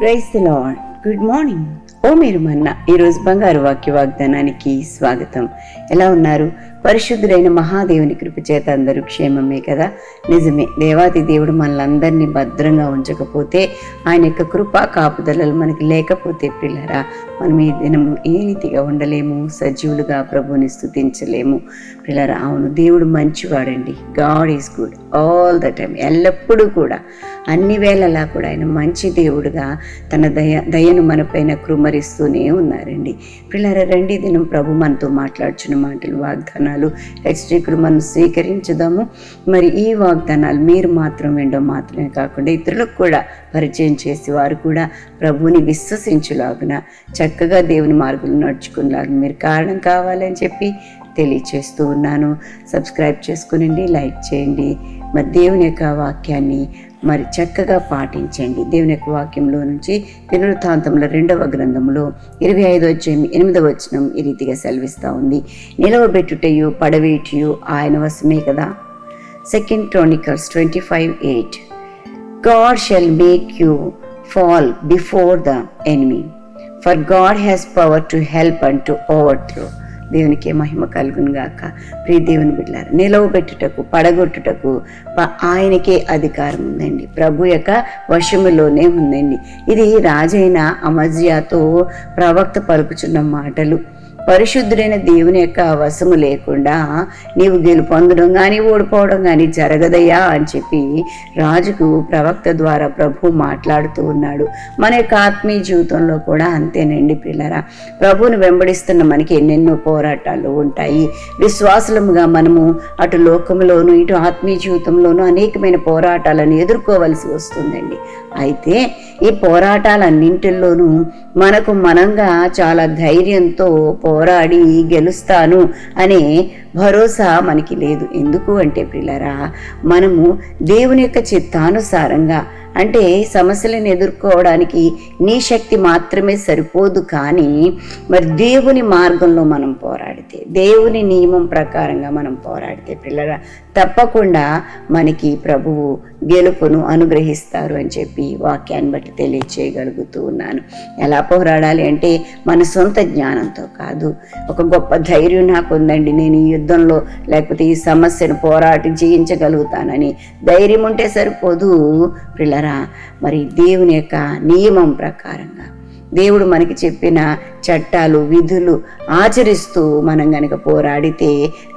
Praise Lord good morning ఓ మీరు మన్న ఈరోజు బంగారు వాక్య వాగ్దానానికి స్వాగతం. ఎలా ఉన్నారు? పరిశుద్ధుడైన మహాదేవుని కృపచేత అందరూ క్షేమమే కదా? నిజమే దేవాది దేవుడు మనల్ని భద్రంగా ఉంచకపోతే ఆయన యొక్క కృపా కాపుదలలు మనకి లేకపోతే పిల్లరా మనం ఈ దినం ఏ రీతిగా ఉండలేము సజీవులుగా ప్రభువుని స్థుతించలేము. పిల్లరా అవును దేవుడు మంచివాడండి. God is good all the time. ఎల్లప్పుడూ కూడా అన్ని వేళలా కూడా ఆయన మంచి దేవుడుగా తన దయ దయను మనపైన కృమరిస్తూనే ఉన్నారండి. పిల్లరా రండి దినం ప్రభు మనతో మాట్లాడుచున్న మాటలు వాగ్దానాలు హెచ్చరికలు మనం స్వీకరించుదాము. మరి ఈ వాగ్దానాలు మీరు మాత్రం వినడం మాత్రమే కాకుండా ఇతరులకు కూడా పరిచయం చేసి వారు కూడా ప్రభువుని విశ్వసించులాగున చక్కగా దేవుని మార్గంలో నడుచుకునేలాగా మీరు కారణం కావాలని చెప్పి తెలియచేస్తూ ఉన్నాను. సబ్స్క్రైబ్ చేసుకునండి లైక్ చేయండి. మరి దేవుని యొక్క వాక్యాన్ని మరి చక్కగా పాటించండి. దేవుని యొక్క వాక్యంలో నుంచి దినవృత్తాంతంలో రెండవ గ్రంథంలో ఇరవై ఐదో వచ్చేమి ఎనిమిదవ వచనం ఈ రీతిగా సెలవిస్తూ ఉంది. నిలవబెట్టుటయు పడవేటియు ఆయన వశమే కదా? Second Chronicles twenty five eight God shall make you fall before the enemy for God has power to help and to overthrow దేవునికి మహిమ కలుగును గాక. ప్రియ దేవుని బిడ్డారు నిలవబెట్టుటకు పడగొట్టుటకు ప- ఆయనకే అధికారం ఉందండి. ప్రభు యొక్క వశములోనే ఉందండి. ఇది రాజైన అమజ్యాతో ప్రవక్త పలుకుచున్న మాటలు. పరిశుద్ధుడైన దేవుని యొక్క వశము లేకుండా నీవు గెలుపొందడం కానీ ఓడిపోవడం కానీ జరగదయ్యా అని చెప్పి రాజుకు ప్రవక్త ద్వారా ప్రభు మాట్లాడుతూ ఉన్నాడు. మన యొక్క ఆత్మీయ జీవితంలో కూడా అంతేనండి పిల్లరా. ప్రభువును వెంబడిస్తున్న మనకి ఎన్నెన్నో పోరాటాలు ఉంటాయి. విశ్వాసులముగా మనము అటు లోకంలోను ఇటు ఆత్మీయ జీవితంలోనూ అనేకమైన పోరాటాలను ఎదుర్కోవలసి వస్తుందండి. అయితే ఈ పోరాటాలన్నింటిలోనూ మనకు మనంగా చాలా ధైర్యంతో పోరాడి గెలుస్తాను అనే భరోసా మనకి లేదు. ఎందుకు అంటే పిల్లరా మనము దేవుని యొక్క చిత్తానుసారంగా అంటే సమస్యలను ఎదుర్కోవడానికి నీ శక్తి మాత్రమే సరిపోదు కానీ మరి దేవుని మార్గంలో మనం పోరాడితే దేవుని నియమం ప్రకారంగా మనం పోరాడితే పిల్లరా తప్పకుండా మనకి ప్రభువు గెలుపును అనుగ్రహిస్తారు అని చెప్పి వాక్యాన్ని బట్టి తెలియచేయగలుగుతూ ఉన్నాను. ఎలా పోరాడాలి అంటే మన సొంత జ్ఞానంతో కాదు. ఒక గొప్ప ధైర్యం నాకు ఉందండి నేను ఈ యుద్ధంలో లేకపోతే ఈ సమస్యను పోరాటి జయించగలుగుతానని ధైర్యం ఉంటే సరిపోదు. పిల్లరా మరి దేవుని యొక్క నియమం ప్రకారంగా దేవుడు మనకి చెప్పిన చట్టాలు విధులు ఆచరిస్తూ మనం గనక పోరాడితే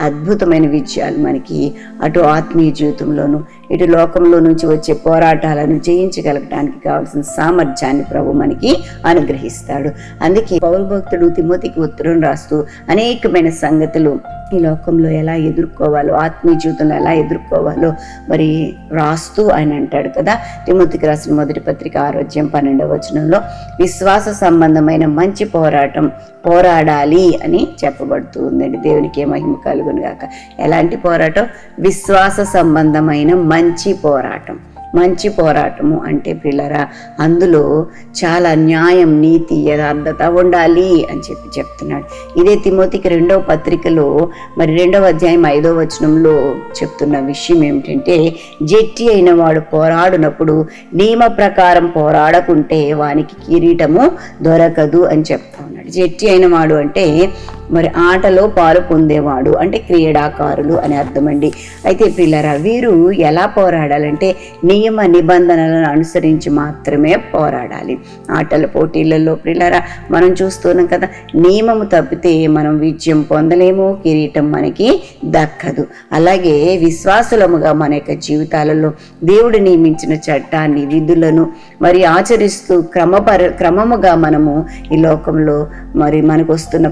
అద్భుతమైన విజయాలు మనకి అటు ఆత్మీయ జీవితంలోనూ ఇటు లోకంలో నుంచి వచ్చే పోరాటాలను జయించగలగడానికి కావాల్సిన సామర్థ్యాన్ని ప్రభు మనకి అనుగ్రహిస్తాడు. అందుకే పౌరు భక్తుడు తిమోతికి ఉత్తరం రాస్తూ అనేకమైన సంగతులు ఈ లోకంలో ఎలా ఎదుర్కోవాలో ఆత్మీయ జీవితంలో ఎలా ఎదుర్కోవాలో మరి రాస్తూ ఆయన అంటాడు కదా. తిమోతికి రాసిన మొదటి పత్రిక ఆరోగ్యం పన్నెండవ వచనంలో విశ్వాస సంబంధమైన మంచి పోరాటం పోరాడాలి అని చెప్పబడుతూ ఉందండి. దేవునికి ఏ మహిమ కలుగును గాక. ఎలాంటి పోరాటం? విశ్వాస సంబంధమైన మంచి పోరాటం. మంచి పోరాటము అంటే పిల్లరా అందులో చాలా న్యాయం నీతి యథార్థత ఉండాలి అని చెప్పి చెప్తున్నాడు. ఇదే తిమోతికి రెండవ పత్రికలో మరి రెండవ అధ్యాయం ఐదవ వచనంలో చెప్తున్న విషయం ఏమిటంటే జట్టి అయిన వాడు పోరాడునప్పుడు నియమ ప్రకారం పోరాడకుంటే వానికి కిరీటము దొరకదు అని చెప్తా ఉన్నాడు. జట్టి అయిన వాడు అంటే మరి ఆటలో పాలు పొందేవాడు అంటే క్రీడాకారులు అని అర్థమండి. అయితే పిల్లరా వీరు ఎలా పోరాడాలంటే నియమ నిబంధనలను అనుసరించి మాత్రమే పోరాడాలి. ఆటల పోటీలలో పిల్లరా మనం చూస్తున్నాం కదా నియమము తప్పితే మనం విజయం పొందలేము కిరీటం మనకి దక్కదు. అలాగే విశ్వాసులముగా మన యొక్క జీవితాలలో దేవుడు నియమించిన చట్టాన్ని విధులను మరి ఆచరిస్తూ క్రమపర క్రమముగా మనము ఈ లోకంలో మరి మనకు వస్తున్న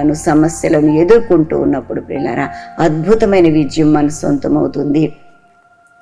బాధలను సమస్యలను ఎదుర్కొంటూ ఉన్నప్పుడు పిల్లరా అద్భుతమైన విజయం మన సొంతమవుతుంది.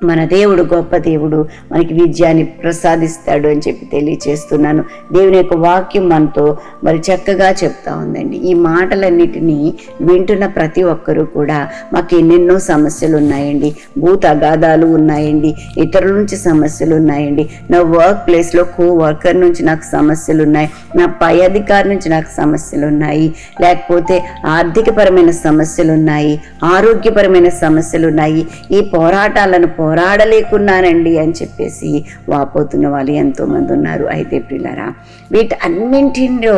మన దేవుడు గొప్ప దేవుడు మనకి విజయాన్ని ప్రసాదిస్తాడు అని చెప్పి తెలియచేస్తున్నాను. దేవుని యొక్క వాక్యం మనతో మరి చక్కగా చెప్తా ఉందండి. ఈ మాటలన్నిటినీ వింటున్న ప్రతి ఒక్కరూ కూడా మాకు ఎన్నెన్నో సమస్యలు ఉన్నాయండి. భూత అగాధాలు ఉన్నాయండి. ఇతరుల నుంచి సమస్యలు ఉన్నాయండి. నా వర్క్ ప్లేస్లో కో వర్కర్ నుంచి నాకు సమస్యలు ఉన్నాయి. నా పై అధికారి నుంచి నాకు సమస్యలు ఉన్నాయి. లేకపోతే ఆర్థికపరమైన సమస్యలు ఉన్నాయి. ఆరోగ్యపరమైన సమస్యలు ఉన్నాయి. ఈ పోరాటాలను పోరాడలేకున్నానండి అని చెప్పేసి వాపోతున్న వాళ్ళు ఎంతోమంది ఉన్నారు. అయితే ప్రిలరా వీటి అన్నింటిలో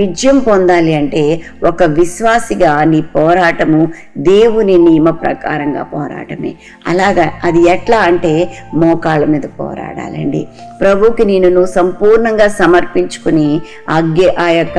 విజయం పొందాలి అంటే ఒక విశ్వాసిగా నీ పోరాటము దేవుని నియమ ప్రకారంగా పోరాటమే. అలాగా అది ఎట్లా అంటే మోకాళ్ళ మీద పోరాడాలండి. ప్రభుకి నేను నువ్వు సంపూర్ణంగా సమర్పించుకుని అగ్గే ఆ యొక్క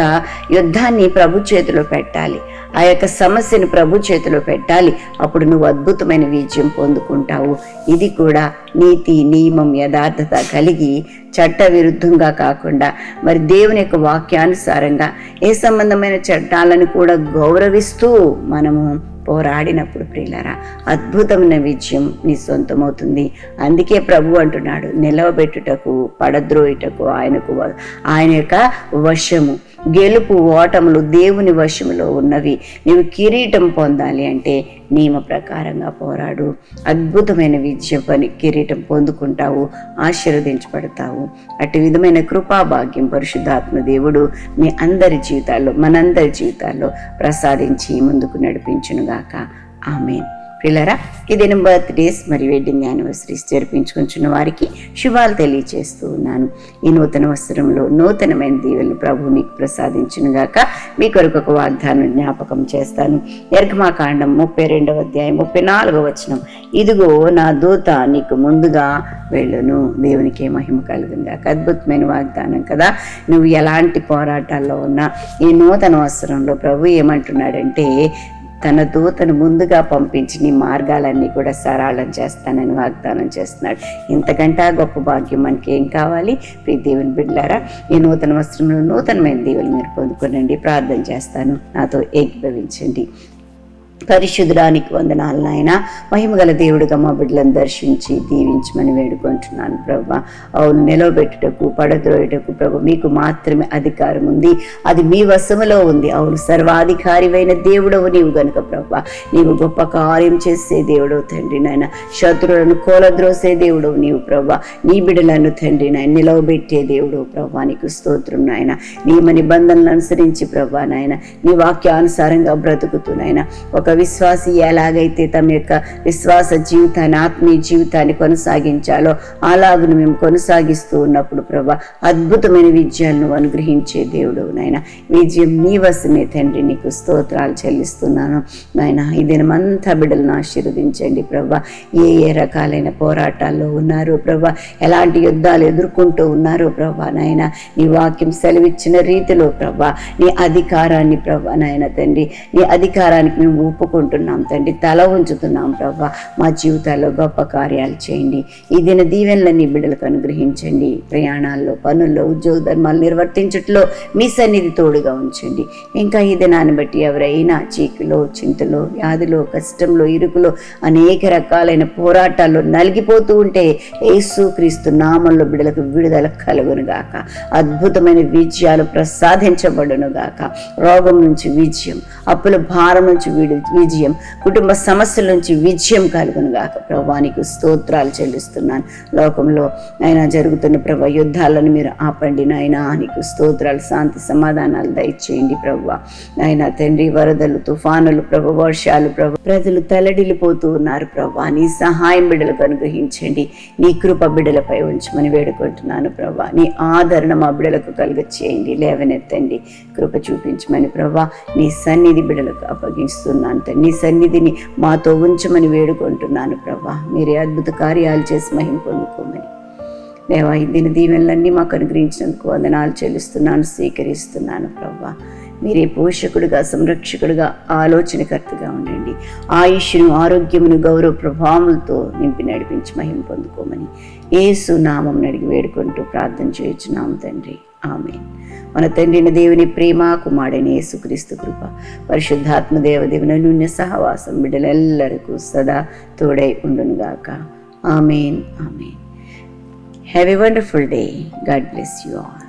యుద్ధాన్ని ప్రభు చేతిలో పెట్టాలి. ఆ యొక్క సమస్యను ప్రభు చేతిలో పెట్టాలి. అప్పుడు నువ్వు అద్భుతమైన విజయం పొందుకుంటావు. ఇది కూడా నీతి నియమం యథార్థత కలిగి చట్ట విరుద్ధంగా కాకుండా మరి దేవుని యొక్క వాక్యానుసారంగా ఏ సంబంధమైన చట్టాలను కూడా గౌరవిస్తూ మనము పోరాడినప్పుడు ప్రియులరా అద్భుతమైన విజయం నీ సొంతమవుతుంది. అందుకే ప్రభు అంటున్నాడు నిలవబెట్టుటకు పడద్రోయుటకు ఆయనకు ఆయన యొక్క వశము. గెలుపు ఓటములు దేవుని వశములో ఉన్నవి. నీవు కిరీటం పొందాలి అంటే నియమ ప్రకారంగా పోరాడు. అద్భుతమైన విజయ పని కిరీటం పొందుకుంటావు ఆశీర్వదించబడతావు. అటు విధమైన కృపాభాగ్యం పరిశుద్ధాత్మ దేవుడు మీ అందరి జీవితాల్లో మనందరి జీవితాల్లో ప్రసాదించి ముందుకు నడిపించునుగాక. ఆమెన్. పిల్లరా ఇది బర్త్డేస్ మరియు వెడ్డింగ్ యానివర్సరీస్ జరిపించుకుంటున్న వారికి శుభాలు తెలియజేస్తూ ఉన్నాను. ఈ నూతన వస్త్రంలో నూతనమైన దీవెలను ప్రభు మీకు ప్రసాదించునుగాక మీ కొరకు ఒక వాగ్దానం జ్ఞాపకం చేస్తాను. ఎర్గమాకాండం ముప్పై రెండవ అధ్యాయం ముప్పై నాలుగవ వచనం. ఇదిగో నా దూత నీకు ముందుగా వెళ్ళను. దేవునికి మహిమ కలుగుందాక అద్భుతమైన వాగ్దానం కదా. నువ్వు ఎలాంటి పోరాటాల్లో ఉన్నా ఈ నూతన వస్త్రంలో ప్రభు ఏమంటున్నాడంటే తన దూతను ముందుగా పంపించి నీ మార్గాలన్నీ కూడా సరళం చేస్తానని వాగ్దానం చేస్తున్నాడు. ఇంతకంటే గొప్ప భాగ్యం మనకి ఏం కావాలి? ప్రీ దేవుని బిడ్డారా ఈ నూతన వస్త్రంలో నూతనమైన దేవుని మీరు పొందుకోనండి. ప్రార్థన చేస్తాను. నాతో ఏకీభవించండి. పరిశుద్ధుడానికి వందనాలు నాయన. మహిమగల దేవుడిగా మా బిడ్డలను దర్శించి దీవించమని వేడుకుంటున్నాను ప్రభా. అవును నిలవబెట్టుటకు పడద్రోయటకు ప్రభు మీకు మాత్రమే అధికారం ఉంది. అది మీ వశములో ఉంది. అవును సర్వాధికారివైన దేవుడవు నీవు గనుక ప్రభు. నీవు గొప్ప కార్యం చేసే దేవుడవు తండ్రి నాయన. శత్రువులను కోలద్రోసే దేవుడవు నీవు ప్రభు. నీ బిడ్డలను తండ్రి నాయన నిలవబెట్టే దేవుడు ప్రభా. నీకు స్తోత్రం నాయన. నియమ నిబంధనలు అనుసరించి ప్రభా నాయన. నీ వాక్యానుసారంగా బ్రతుకుతున్నాయన నాయన. ఒక విశ్వాసి ఎలాగైతే తమ యొక్క విశ్వాస జీవితాన్ని ఆత్మీయ జీవితాన్ని కొనసాగించాలో అలాగును మేము కొనసాగిస్తూ ఉన్నప్పుడు ప్రభా అద్భుతమైన విజయాలను అనుగ్రహించే దేవుడు నాయన. విజయం నీ వశమే తండ్రి నీకు స్తోత్రాలు చెల్లిస్తున్నాను నాయన. ఈ దినమంతా బిడ్డలను ఆశీర్వదించండి ప్రభా. ఏ ఏ రకాలైన పోరాటాల్లో ఉన్నారు ప్రభా ఎలాంటి యుద్ధాలు ఎదుర్కొంటూ ఉన్నారు ప్రభా నాయన. నీ వాక్యం సెలవిచ్చిన రీతిలో ప్రభా నీ అధికారాన్ని ప్రభా నాయన తండ్రి నీ అధికారానికి మేము ఒప్పుకుంటున్నాం తండ్రి. తల ఉంచుతున్నాం ప్రభా. మా జీవితాల్లో గొప్ప కార్యాలు చేయండి. ఈ దిన దీవెనలన్నీ బిడ్డలకు అనుగ్రహించండి. ప్రయాణాల్లో పనుల్లో ఉద్యోగ ధర్మాలు నిర్వర్తించట్లో మీ సన్నిధి తోడుగా ఉంచండి. ఇంకా ఈ దినాన్ని బట్టి ఎవరైనా చీకులో చింతలో వ్యాధిలో కష్టంలో ఇరుకులో అనేక రకాలైన పోరాటాల్లో నలిగిపోతూ ఉంటే యేసు క్రీస్తు నామంలో బిడ్డలకు విడుదల కలుగునుగాక. అద్భుతమైన విజయాలు ప్రసాదించబడునుగాక. రోగం నుంచి విజయం అప్పుల భారం నుంచి విడుదల విజయం. కుటుంబ సమస్యల నుంచి విజయం కలుగును గాక. ప్రభా నీకు స్తోత్రాలు చెల్లిస్తున్నాను. లోకంలో ఆయన జరుగుతున్న ప్రభా యుద్ధాలను మీరు ఆపండి నాయన. నీకు స్తోత్రాలు శాంతి సమాధానాలు దయచేయండి ప్రభు ఆయన తండ్రి వరదలు తుఫానులు ప్రభు వర్షాలు ప్రభు ప్రజలు తలడిల్లిపోతూ ఉన్నారు ప్రభా నీ సహాయం బిడ్డలకు అనుగ్రహించండి. నీ కృప బిడ్డలపై ఉంచమని వేడుకుంటున్నాను ప్రభా నీ ఆదరణ మా బిడ్డలకు కలుగ చేయండి లేవనెత్తండి. కృప చూపించమని ప్రభా నీ సన్నిధి బిడ్డలకు అప్పగిస్తున్నాను. తండ్రి. నీ సన్నిధిని మాతో ఉంచమని వేడుకుంటున్నాను ప్రభా. మీరే అద్భుత కార్యాలు చేసి మహిం పొందుకోమని. దేవా దీని దీవెనలన్నీ మాకు అనుగ్రహించినందుకు వందనాలు చెల్లిస్తున్నాను స్వీకరిస్తున్నాను ప్రభా. మీరే పోషకుడుగా సంరక్షకుడుగా ఆలోచనకర్తగా ఉండండి. ఆయుష్ను ఆరోగ్యమును గౌరవ ప్రభావములతో నింపి నడిపించి మహిమ పొందుకోమని ఏసు నామం అడిగి వేడుకుంటూ ప్రార్థన చేయుచున్నాము తండ్రి. ఆమె మన తండ్రిని దేవుని ప్రేమ కుమారుడైన యేసుక్రీస్తు కృప పరిశుద్ధాత్మ దేవదేవుని నూనె సహవాసం బిడ్డలెల్లరికూ సదా తోడై ఉండునుగాక. Amen. Amen. Have a wonderful day God bless you all